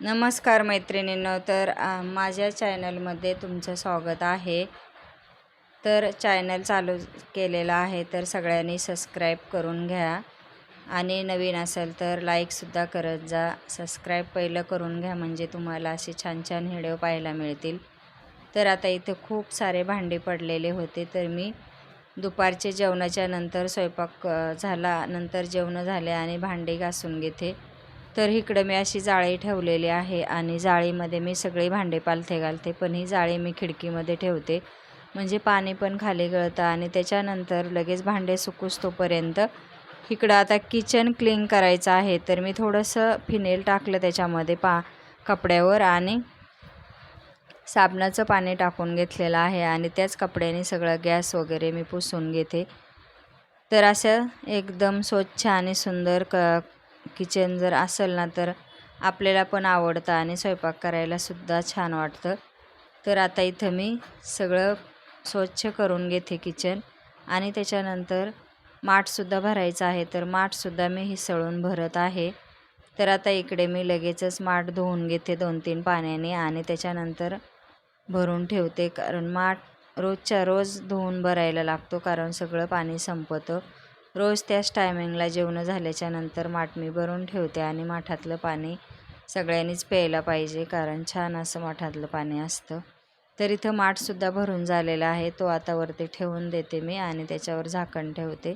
नमस्कार मैत्रिणींनो तर माझ्या चॅनलमध्ये तुमचं स्वागत आहे. तर चॅनल चालू केलेलं आहे तर सगळ्यांनी सबस्क्राईब करून घ्या. आणि नवीन असेल तर लाईकसुद्धा करत जा. सबस्क्राईब पहिलं करून घ्या म्हणजे तुम्हाला असे छान छान व्हिडिओ पाहायला मिळतील. तर आता इथे खूप सारे भांडे पडलेले होते तर मी दुपारचे जेवणाच्या नंतर स्वयंपाक झाला नंतर जेवणं झाले आणि भांडे घासून घेते. तर इकडं मी अशी जाळी ठेवलेली आहे आणि जाळीमध्ये मी सगळी भांडे पालथे घालते पण ही जाळी मी खिडकीमध्ये ठेवते. म्हणजे पाणी पण खाली गळतं आणि त्याच्यानंतर लगेच भांडे सुकूस तोपर्यंत इकडं आता किचन क्लीन करायचं आहे. तर मी थोडंसं फिनेल टाकलं त्याच्यामध्ये पा कपड्यावर आणि साबणाचं पाणी टाकून घेतलेलं आहे आणि त्याच कपड्याने सगळं गॅस वगैरे मी पुसून घेते. तर असं एकदम स्वच्छ आणि सुंदर क किचन जर असेल ना तर आपल्याला पण आवडतं आणि स्वयंपाक करायलासुद्धा छान वाटतं. तर आता इथं मी सगळं स्वच्छ करून घेते किचन आणि त्याच्यानंतर माठसुद्धा भरायचं आहे. तर माठसुद्धा मी हिसळून भरत आहे. तर आता इकडे मी लगेचच माठ धुवून घेते दोन तीन पाण्याने आणि त्याच्यानंतर भरून ठेवते. कारण माठ रोजच्या रोज धुवून भरायला लागतो कारण सगळं पाणी संपतं. रोज त्याच टायमिंगला जेवणं झाल्याच्यानंतर माठ मी भरून ठेवते आणि माठातलं पाणी सगळ्यांनीच प्यायला पाहिजे कारण छान असं माठातलं पाणी असतं. तर इथं माठसुद्धा भरून झालेला आहे तो आता वरती ठेवून देते मी आणि त्याच्यावर झाकण ठेवते.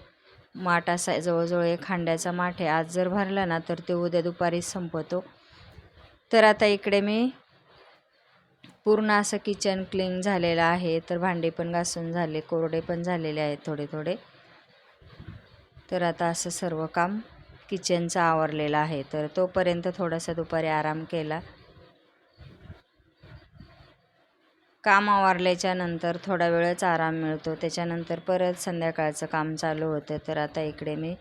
माठ असा जवळजवळ एक खांड्याचा माठ आहे आज जर भरला ना तर ते उद्या दुपारी संपतो. तर आता इकडे मी पूर्ण असं किचन क्लीन झालेलं आहे तर भांडे पण घासून झाले कोरडे पण झालेले आहेत थोडे थोडे. तर आता असं सर्व काम किचनचं आवरलेलं आहे. तर तोपर्यंत थोडासा दुपारी आराम केला. काम आवरल्याच्या नंतर थोडा वेळच आराम मिळतो. त्याच्यानंतर परत संध्याकाळचं काम चालू होतं. तर आता इकडे मी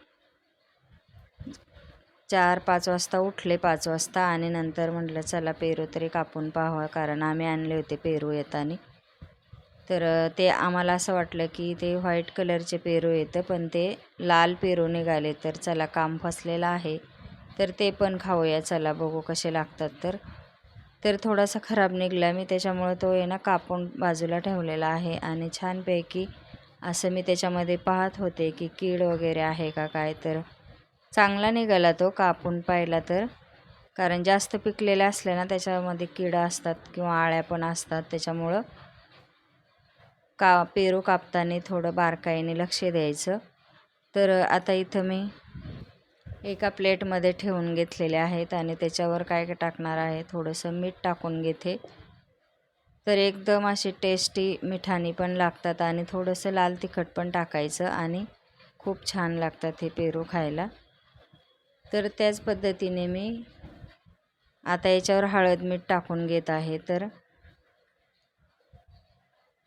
चार पाच वाजता उठले पाच वाजता आणि नंतर म्हटलं चला पेरू तरी कापून पाहावा. कारण आम्ही आणले होते पेरू येताना. तर ते आम्हाला असं वाटलं की ते व्हाईट कलरचे पेरू येतं पण ते लाल पेरू निघाले तर चला काम फसलेलं आहे. तर ते पण खाऊया चला बघू कसे लागतात तर. तर थोडासा खराब निघाला मी त्याच्यामुळे तो आहे ना कापून बाजूला ठेवलेला आहे आणि छानपैकी असं मी त्याच्यामध्ये पाहत होते की कीड वगैरे आहे का काय तर चांगला निघाला तो कापून पाहिला तर. कारण जास्त पिकलेला असले ना त्याच्यामध्ये किडा असतात किंवा आळ्या पण असतात त्याच्यामुळं का पेरू कापताना थोडं बारकाईने लक्ष द्यायचं. तर आता इथं मी एका प्लेटमध्ये ठेवून घेतलेले आहेत आणि त्याच्यावर काय काय टाकणार आहे थोडंसं मीठ टाकून घेते. तर एकदम असे टेस्टी मिठानी पण लागतात आणि थोडंसं लाल तिखट पण टाकायचं आणि खूप छान लागतात हे पेरू खायला. तर त्याच पद्धतीने मी आता याच्यावर हळद मीठ टाकून घेत आहे. तर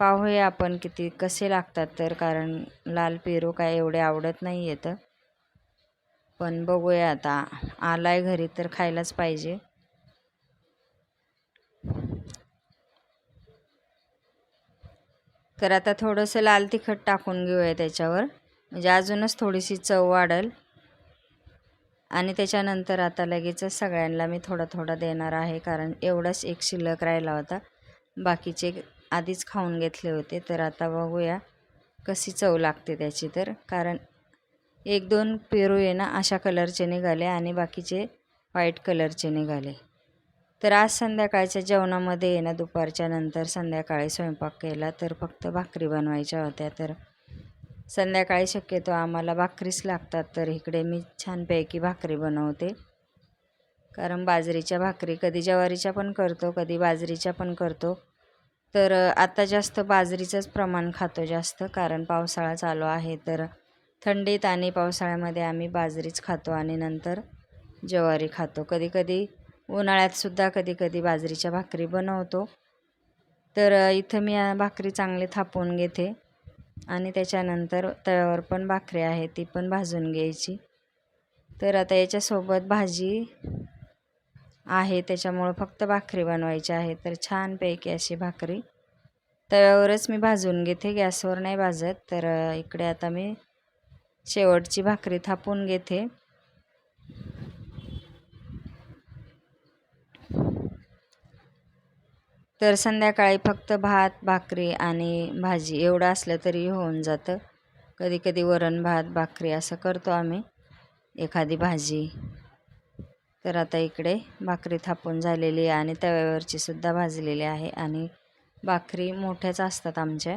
पाहूया आपण किती कसे लागतात तर कारण लाल पेरू काय एवढे आवडत नाही आहेत पण बघूया आता आलाय घरी तर खायलाच पाहिजे. तर आता थोडंसं लाल तिखट टाकून घेऊया त्याच्यावर. म्हणजे अजूनच थोडीशी चव वाढेल. आणि त्याच्यानंतर आता लगेचच सगळ्यांना मी थोडा थोडा देणार आहे कारण एवढाच एक शिल्लक राहिला होता. बाकीचे आधीच खाऊन घेतले होते. तर आता बघूया कशी चव लागते त्याची तर. कारण एक दोन पेरू आहे ना अशा कलरचे निघाले आणि बाकीचे व्हाईट कलरचे निघाले. तर आज संध्याकाळच्या जेवणामध्ये आहे ना दुपारच्या नंतर संध्याकाळी स्वयंपाक केला तर फक्त भाकरी बनवायच्या होत्या. तर संध्याकाळी शक्यतो आम्हाला भाकरीच लागतात तर इकडे मी छानपैकी भाकरी बनवते. कारण बाजरीच्या भाकरी कधी ज्वारीच्या पण करतो कधी बाजरीच्या पण करतो. तर आता जास्त बाजरीचंच प्रमाण खातो जास्त कारण पावसाळा चालू आहे. तर थंडीत आणि पावसाळ्यामध्ये आम्ही बाजरीच खातो आणि नंतर ज्वारी खातो. कधीकधी उन्हाळ्यातसुद्धा कधी कधी बाजरीच्या भाकरी बनवतो. तर इथं मी भाकरी चांगली थापून घेते आणि त्याच्यानंतर तव्यावर पण भाकरी आहे ती पण भाजून घ्यायची. तर आता याच्यासोबत भाजी आहे त्याच्यामुळं फक्त भाकरी बनवायची आहे. तर छानपैकी अशी भाकरी. तव्यावरच मी भाजून घेते गॅसवर नाही भाजत. तर इकडे आता मी शेवटची भाकरी थापून घेते. तर संध्याकाळी फक्त भात भाकरी आणि भाजी एवढं असलं तरी होऊन जातं. कधी कधी वरण भात भाकरी असं करतो आम्ही. एखादी भाजी. तर आता इकडे भाकरी थापून झालेली आहे आणि तव्यावरची सुद्धा भाजलेली आहे आणि भाकरी मोठ्याच असतात आमच्या.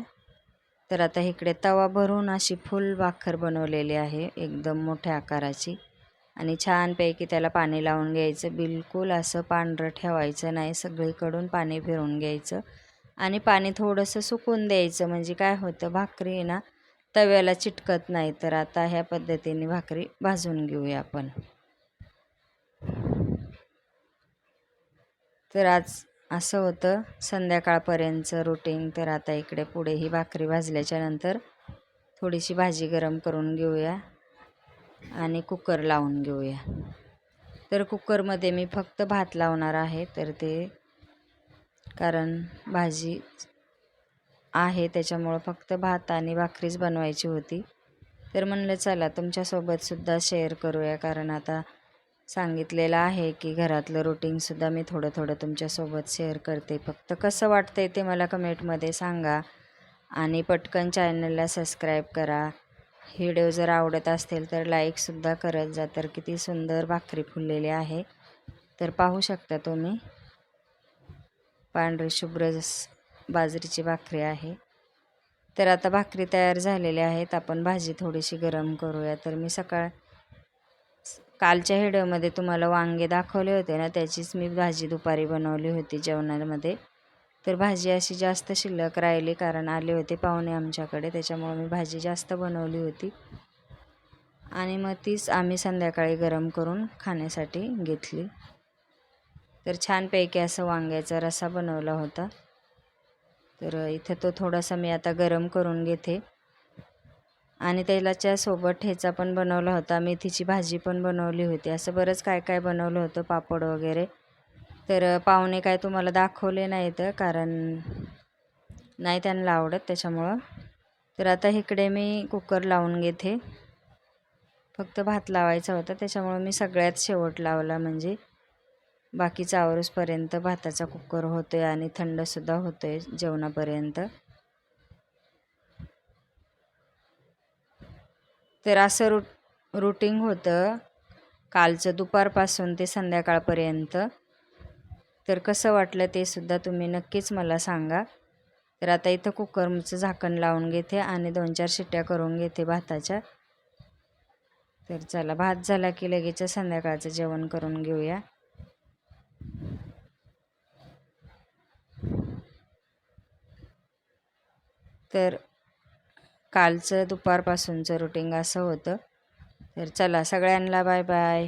तर आता इकडे तवा भरून अशी फुल भाकर बनवलेली आहे एकदम मोठ्या आकाराची. आणि छानपैकी त्याला पाणी लावून घ्यायचं. बिलकुल असं पांढरं ठेवायचं नाही सगळीकडून पाणी फिरून घ्यायचं. आणि पाणी थोडंसं सुकून द्यायचं म्हणजे काय होतं भाकरी ना तव्याला चिटकत नाही. तर आता ह्या पद्धतीने भाकरी भाजून घेऊया आपण. तर आज असं होतं संध्याकाळपर्यंतचं रुटीन तर आता इकडे पुढे ही भाकरी भाजल्याच्या नंतर थोडीशी भाजी गरम करून घेऊया आणि कुकर लावून घेऊया. तर कुकरमध्ये मी फक्त भात लावणार आहे तर ते कारण भाजी आहे त्याच्यामुळं फक्त भात आणि भाकरीच बनवायची होती. तर म्हणलं चला तुमच्यासोबतसुद्धा शेअर करूया कारण आता सांगितलेलं आहे की घरातलं रुटीनसुद्धा मी थोडं थोडं तुमच्यासोबत शेअर करते. फक्त कसं वाटतंय ते मला कमेंटमध्ये सांगा आणि पटकन चॅनलला सबस्क्राईब करा. व्हिडिओ जर आवडत असतील तर लाईकसुद्धा करत जा. तर किती सुंदर भाकरी फुललेली आहे. तर पाहू शकता तुम्ही पांढरी शुभ्र बाजरीची भाकरी आहे. तर आता भाकरी तयार झालेल्या आहेत. आपण भाजी थोडीशी गरम करूया. तर मी सकाळ कालच्या व्हिडिओमध्ये तुम्हाला वांगे दाखवले होते ना त्याचीच मी भाजी दुपारी बनवली होती जेवणामध्ये. तर भाजी अशी जास्त शिल्लक राहिली कारण आले होते पाहुणे आमच्याकडे त्याच्यामुळे मी भाजी जास्त बनवली होती. आणि मग तीच आम्ही संध्याकाळी गरम करून खाण्यासाठी घेतली. तर छानपैकी असं वांग्याचा रसा बनवला होता. तर इथं तो थोडासा मी आता गरम करून घेते. आणि तेलाच्या सोबत ठेचा पण बनवला होता. मेथीची भाजी पण बनवली होती. असं बरंच काय काय बनवलं होतं पापड वगैरे. तर पाहुणे काय तुम्हाला दाखवले नाहीत कारण नाही त्यांना आवडत त्याच्यामुळं. तर आता इकडे मी कुकर लावून घेते. फक्त भात लावायचा होता त्याच्यामुळं मी सगळ्यात शेवट लावला म्हणजे बाकीचा आवरूसपर्यंत भाताचा कुकर होतो आहे आणि थंडसुद्धा होतो आहे जेवणापर्यंत. तर असं रुट रुटीन होतं. कालचं दुपारपासून ते संध्याकाळपर्यंत. तर कसं वाटलं ते सुद्धा तुम्ही नक्कीच मला सांगा. तर आता इथं कुकरचं झाकण लावून घेते आणि दोन चार शिट्ट्या करून घेते भाताच्या. तर चला भात झाला की लगेच संध्याकाळचं जेवण करून घेऊया. तर कालचं दुपारपासूनचं रुटीन असं होतं. तर चला सगळ्यांना बाय बाय.